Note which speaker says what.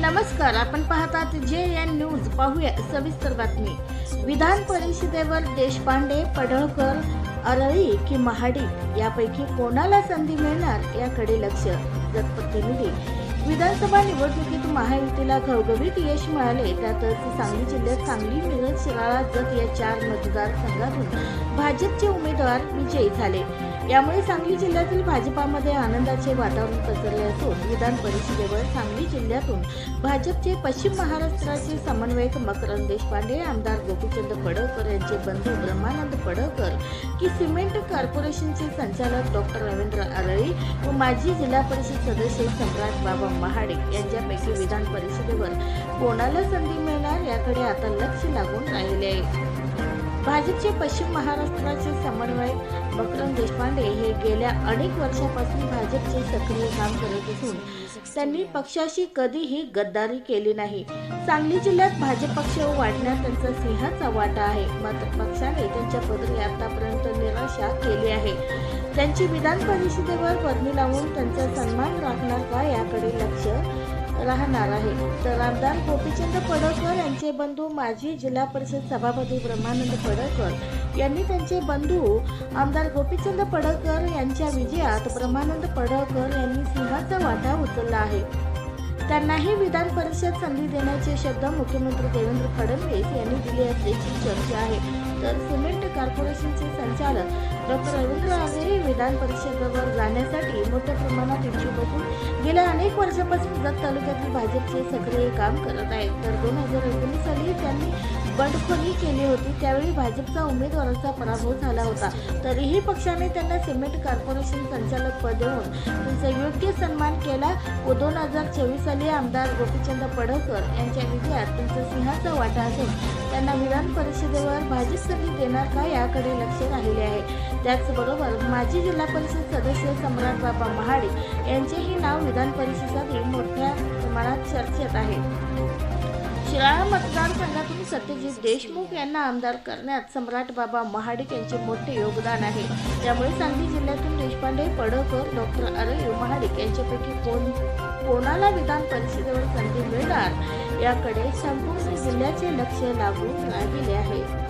Speaker 1: नमस्कार आपण पाहतात जे एन न्यूज. पाहूया सविस्तर बातमी. विधान परिषदेवर देशपांडे पडळकर अरळी की महाडी यापैकी कोणाला संधी मिळणार याकडे लक्ष? जगप्रतिनिधी विधानसभा निवडणुकीत महायुतीला घवघवीत यश मिळाले. त्यातच सांगली जिल्ह्यात सांगली मिरज शिराळा जत या चार मतदारसंघातून भाजपचे उमेदवार विजयी झाले. यामुळे सांगली जिल्ह्यातील भाजपामध्ये आनंदाचे वातावरण पसरले असून विधान परिषदेवर सांगली जिल्ह्यातून भाजपचे पश्चिम महाराष्ट्राचे समन्वयक मकरंद देशपांडे आमदार गोपीचंद पडळकर यांचे बंधू ब्रह्मानंद पडळकर की सिमेंट कॉर्पोरेशनचे संचालक डॉक्टर रवींद्र आरळी व माजी जिल्हा परिषद सदस्य सम्राट बाबा महाडिक यांच्यापैकी विधान परिषदेवर कोणाला संधी मिळणार याकडे आता लक्ष लागून राहिले आहे. भाजपचे पश्चिम महाराष्ट्राचे समन्वयक मकरंद देशपांडे हे गेल्या अनेक वर्षापासून भाजप सक्रिय काम करत असून त्यांनी पक्षाशी कधीही गद्दारी केली नाही. सांगली जिल्ह्यात भाजप पक्ष वाढण्यात त्यांचा सिंहाचा वाटा आहे. मात्र पक्षाने त्यांच्या पदरी आतापर्यंत निराशा केली आहे. त्यांची विधान परिषदेवर वर्णी लावून त्यांचा सन्मान राखणार का याकडे लक्ष राहणार आहे. तर आमदार गोपीचंद पडळकर यांचे बंधू माजी जिल्हा परिषद सभापती ब्रह्मानंद पडळकर यांनी त्यांचे बंधू आमदार गोपीचंद पडळकर यांच्या विजयात ब्रह्मानंद पडळकर यांनी सिंहाचा वाटा उचलला आहे. त्यांनाही विधान परिषद संधी देण्याचे शब्द मुख्यमंत्री देवेंद्र फडणवीस यांनी दिले असल्याची चर्चा आहे. तर सिमेंट कॉर्पोरेशनचे संचालक डॉक्टर रवींद्र आगरे विधान परिषदेवर जाण्यासाठी मोठ्या प्रमाणात इच्छुक असून गेल्या अनेक वर्षापासून जत तालुक्यातील भाजपचे सक्रिय काम करत आहेत. तर दोन हजार एकोणीस साली त्यांनी बंडखोरी केली होती. त्यावेळी भाजपचा उमेदवाराचा पराभव झाला होता. तरीही पक्षाने त्यांना सिमेंट कॉर्पोरेशन संचालक पद देऊन त्यांचा योग्य सन्मान केला. व दोन हजार चोवीस साली आमदार गोपीचंद पडळकर यांच्या विजयात त्यांचा सिंहाचा वाटा असून त्यांना विधान परिषदेवर भाजप संधी देणार का याकडे लक्ष राहिले आहे. त्याचबरोबर माजी जिल्हा परिषद सदस्य सम्राट बाबा महाडे यांचेही नाव विधान परिषदेसाठी मोठ्या प्रमाणात चर्चेत आहे. शिराळा मतदारसंघातून सत्यजित देशमुख यांना आमदार करण्यात सम्राट बाबा महाडिक यांचे मोठे योगदान आहे. त्यामुळे सांगली जिल्ह्यातून देशपांडे पडळकर डॉक्टर अरयू महाडिक यांच्यापैकी कोण कोणाला विधान परिषदेवर संधी मिळणार? याकडे संपूर्ण जिल्ह्याचे लक्ष लागून राहिले आहे.